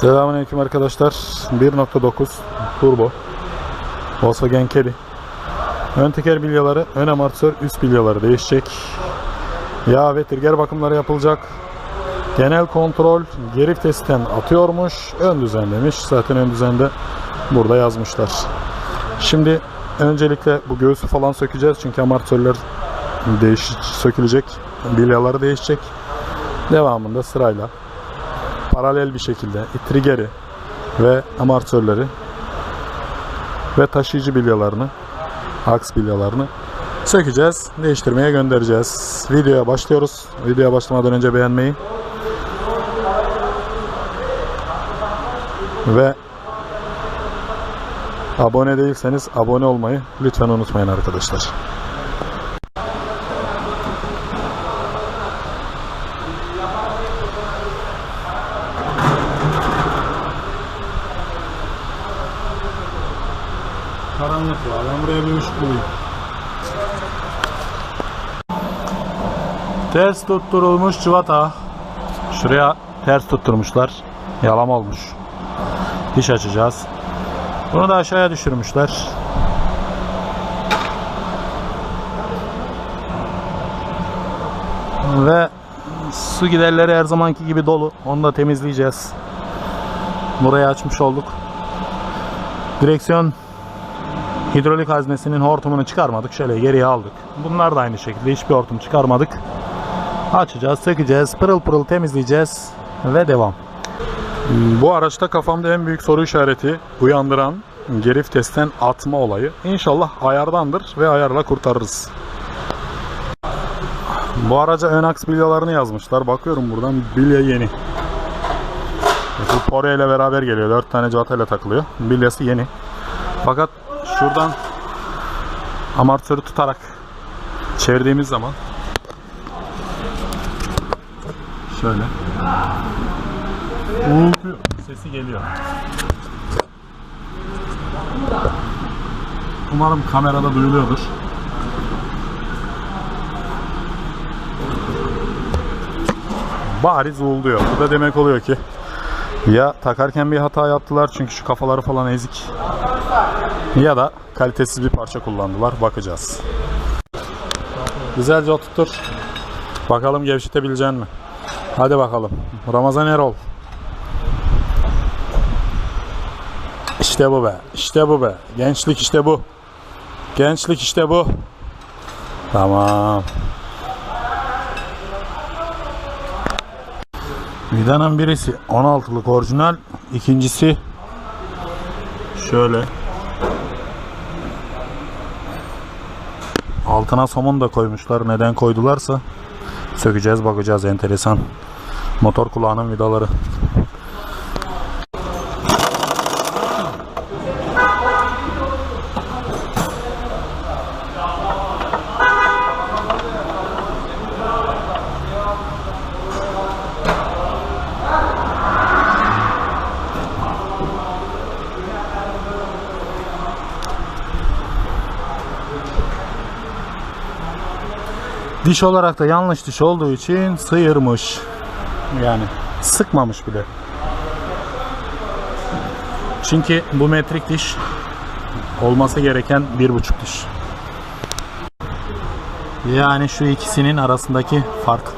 Selamünaleyküm arkadaşlar. 1.9 turbo Volkswagen Caddy. Ön teker bilyaları, ön amortisör, üst bilyaları değişecek. Yağ ve trigger bakımları yapılacak. Genel kontrol geri testten atıyormuş. Ön düzen demiş. Zaten ön düzende burada yazmışlar. Şimdi öncelikle bu göğsü falan sökeceğiz. Çünkü amortisörler değiş sökülecek. Bilyaları değişecek. Devamında sırayla paralel bir şekilde trigger'i ve amortisörleri ve taşıyıcı bilyalarını aks bilyalarını sökeceğiz. Değiştirmeye göndereceğiz. Videoya başlıyoruz. Videoya başlamadan önce beğenmeyi ve abone değilseniz abone olmayı lütfen unutmayın arkadaşlar. Işık bulayım. Ters tutturulmuş cıvata. Şuraya ters tutturmuşlar. Yalam olmuş. Diş açacağız. Bunu da aşağıya düşürmüşler. Ve su giderleri her zamanki gibi dolu. Onu da temizleyeceğiz. Burayı açmış olduk. Direksiyon hidrolik haznesinin hortumunu çıkarmadık. Şöyle geriye aldık. Bunlar da aynı şekilde hiçbir hortum çıkarmadık. Açacağız, sökeceğiz, pırıl pırıl temizleyeceğiz ve devam. Bu araçta kafamda en büyük soru işareti uyandıran geri vitesten atma olayı. İnşallah ayardandır ve ayarla kurtarırız. Bu araca ön aks bilyalarını yazmışlar. Bakıyorum buradan bilya yeni. Bu Pore ile beraber geliyor. 4 tane civata ile takılıyor. Bilyası yeni. Fakat şuradan amortisörü tutarak çevirdiğimiz zaman şöyle uğultuyor. Sesi geliyor. Umarım kamerada duyuluyordur. Bariz uğulduyor. Bu da demek oluyor ki ya takarken bir hata yaptılar çünkü şu kafaları falan ezik ya da kalitesiz bir parça kullandılar. Bakacağız. Güzelce oturtur. Bakalım gevşetebilecek mi? Hadi bakalım. Ramazan Erol. İşte bu be. İşte bu be. Gençlik işte bu. Gençlik işte bu. Tamam. Vidanın birisi 16'lık orijinal. ikincisi şöyle. Altına somun da koymuşlar. Neden koydularsa sökeceğiz bakacağız enteresan. Motor kulağının vidaları. Diş olarak da yanlış diş olduğu için sıyırmış. Yani sıkmamış bile. Çünkü bu metrik diş olması gereken bir buçuk diş. Yani şu ikisinin arasındaki fark.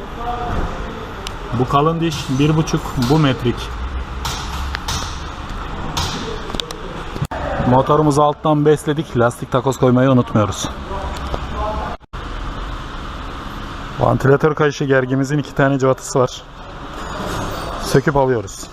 Bu kalın diş bir buçuk, bu metrik. Motorumuzu alttan besledik. Lastik takoz koymayı unutmuyoruz. Vantilatör kayışı gergimizin iki tane cıvatası var. Söküp alıyoruz.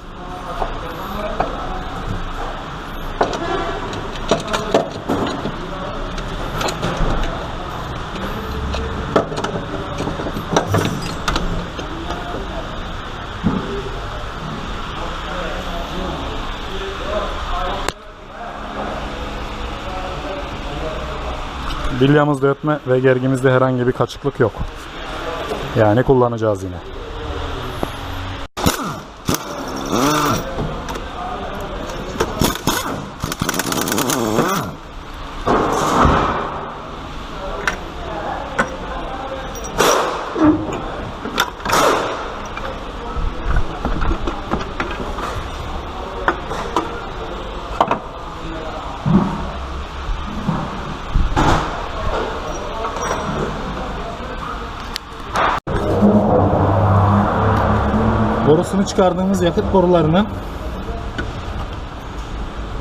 Bilyamızda ötme ve gergimizde herhangi bir kaçıklık yok. Yani kullanacağız yine. Borsunu çıkardığımız yakıt borularının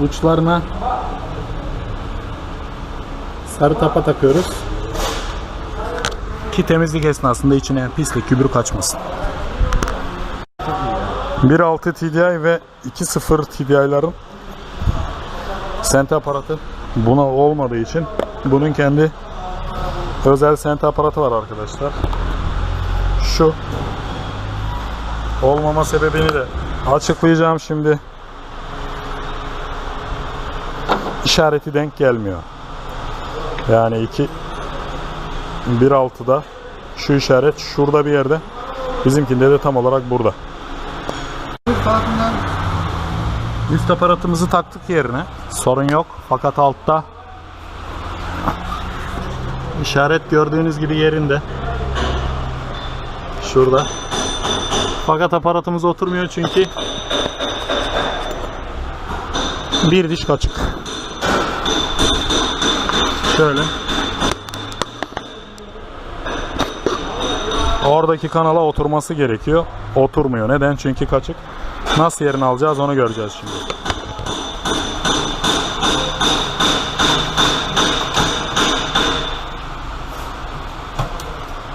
uçlarına sarı tapa takıyoruz. Ki temizlik esnasında içine pislik, gübrü kaçmasın. 1.6 TDI ve 2.0 TDI'ların sente aparatı buna olmadığı için bunun kendi özel sente aparatı var arkadaşlar. Şu olmama sebebini de açıklayacağım şimdi. İşareti denk gelmiyor. Yani 2 1.6'da şu işaret şurada bir yerde. Bizimkinde de tam olarak burada. Üst aparatımızı taktık yerine. Sorun yok. Fakat altta işaret gördüğünüz gibi yerinde. Şurada. Fakat aparatımız oturmuyor çünkü bir diş kaçık. Şöyle. Oradaki kanala oturması gerekiyor. Oturmuyor. Neden? Çünkü kaçık. Nasıl yerini alacağız onu göreceğiz şimdi.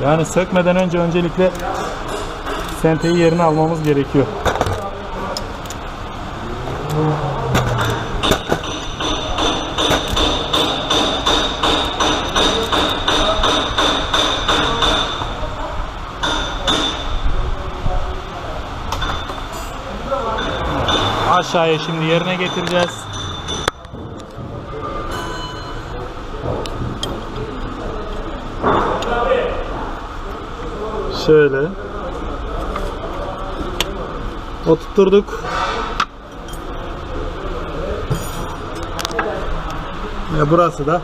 Yani sökmeden önce öncelikle senteyi yerine almamız gerekiyor. Aşağıya şimdi yerine getireceğiz. Şöyle. Oturtturduk. Ve burası da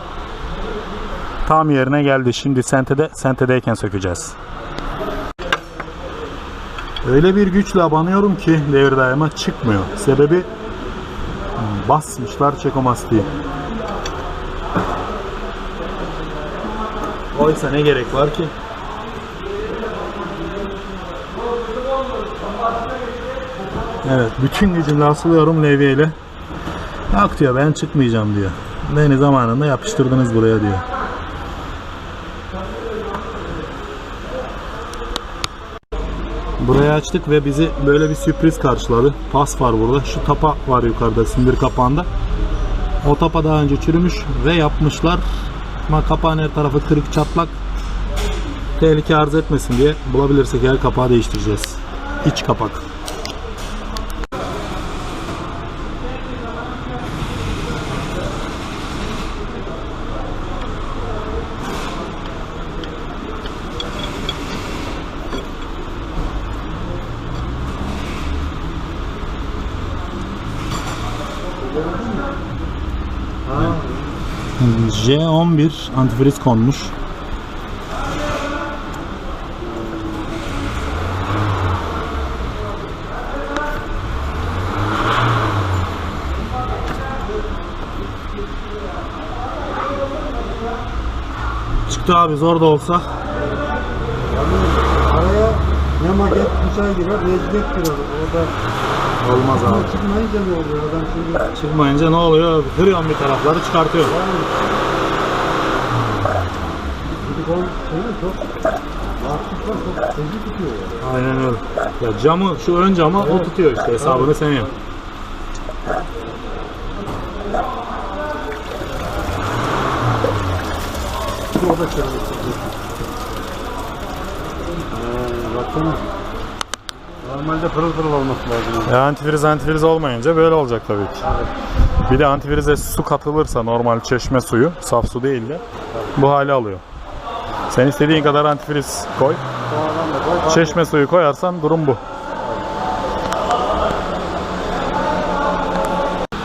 tam yerine geldi. Şimdi sentede sentedeyken sökeceğiz. Öyle bir güçle abanıyorum ki devir daima çıkmıyor. Sebebi basmışlar çekomastiği. Oysa ne gerek var ki? Evet, bütün gücümle asılıyorum levyeyle. Yok diyor, ben çıkmayacağım diyor. Beni zamanında yapıştırdınız buraya diyor. Burayı açtık ve bizi böyle bir sürpriz karşıladı. Pas var burada. Şu tapa var yukarıda sindir kapağında. O tapa daha önce çürümüş ve yapmışlar. Ama kapağın her tarafı kırık çatlak. Tehlike arz etmesin diye bulabilirsek her kapağı değiştireceğiz. İç kapak. J11 antifriz konmuş. Çıktı abi zor da olsa. Araya ne maket şey girer, rejlet girer. Orada Olmaz abi. çıkmayınca ne oluyor? Adam şimdi Çıkmayınca ne oluyor? Kırıyorum bir tarafları çıkartıyor. gidip on şeyi çok lastikler çok hızlı tutuyor. yani. Aynen öyle. Ya camı şu ön camı o tutuyor işte hesabını sen yap. De o da çevirmek Baksana. Normalde pırıl pırıl olması lazım. Ya antifriz antifriz olmayınca böyle olacak tabii ki. Bir de antifrize su katılırsa normal çeşme suyu, saf su değil de bu hali alıyor. Sen istediğin kadar antifriz koy. Çeşme suyu koyarsan durum bu.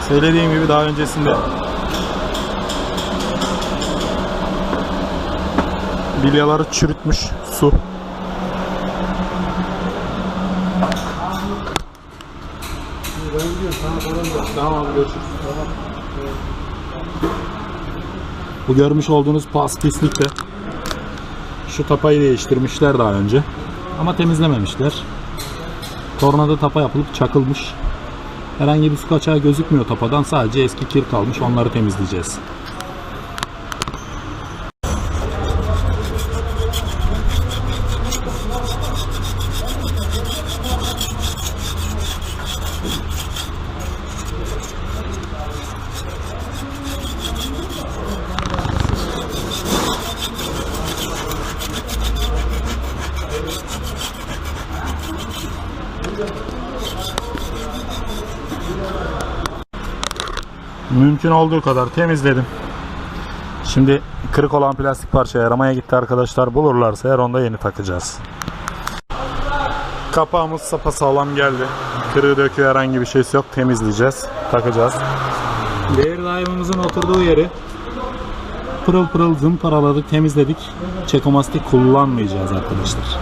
Söylediğim gibi daha öncesinde bilyaları çürütmüş su. Bu görmüş olduğunuz pas pislik de şu tapayı değiştirmişler daha önce. Ama temizlememişler. Tornada tapa yapılıp çakılmış. Herhangi bir su kaçağı gözükmüyor tapadan. Sadece eski kir kalmış. Onları temizleyeceğiz. Mümkün olduğu kadar temizledim. Şimdi kırık olan plastik parça yaramaya gitti arkadaşlar. Bulurlarsa eğer onda yeni takacağız. Kapağımız sapasağlam geldi. Kırığı döküyor herhangi bir şeysi yok. Temizleyeceğiz. Takacağız. Değer daimimizin oturduğu yeri pırıl pırıl zımparaladık, temizledik. Çekomastik kullanmayacağız arkadaşlar.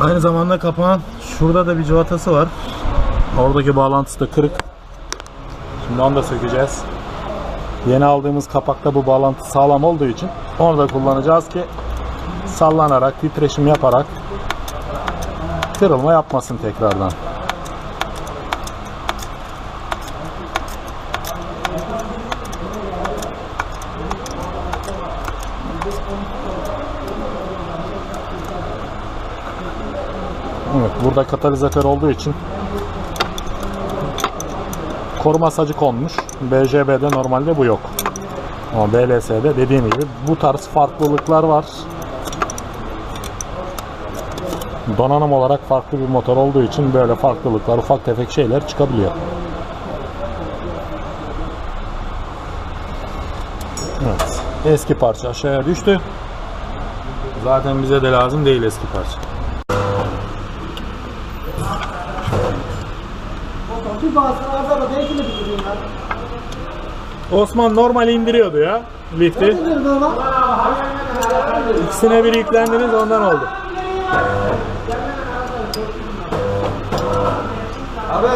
Aynı zamanda kapağın şurada da bir civatası var. Oradaki bağlantısı da kırık. Şimdi onu da sökeceğiz. Yeni aldığımız kapakta bu bağlantı sağlam olduğu için onu da kullanacağız ki sallanarak, titreşim yaparak kırılma yapmasın tekrardan. Evet, burada katalizatör olduğu için koruma sacı konmuş. BJB'de normalde bu yok. Ama BLS'de dediğim gibi bu tarz farklılıklar var. Donanım olarak farklı bir motor olduğu için böyle farklılıklar, ufak tefek şeyler çıkabiliyor. Evet. Eski parça aşağıya düştü. Zaten bize de lazım değil eski parça. Arada da belki de bitireyim ben. Osman normal indiriyordu ya lifti. Normal? İkisine bir yüklendiniz ondan oldu. Abi.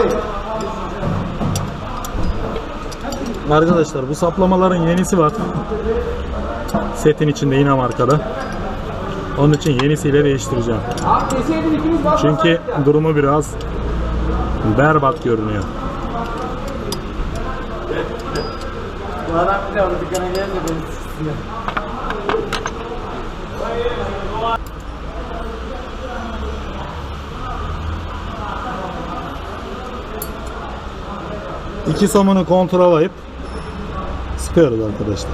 Arkadaşlar bu saplamaların yenisi var. Setin içinde yine markada. Onun için yenisiyle değiştireceğim. Abi deseydin ikimiz bak. Çünkü durumu biraz berbat görünüyor. Bu adam bir de onu dükkana gelince beni siksinler. İki somunu kontrol alıp sıkıyoruz arkadaşlar.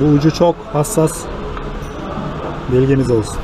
Bu ucu çok hassas. Bilginiz olsun.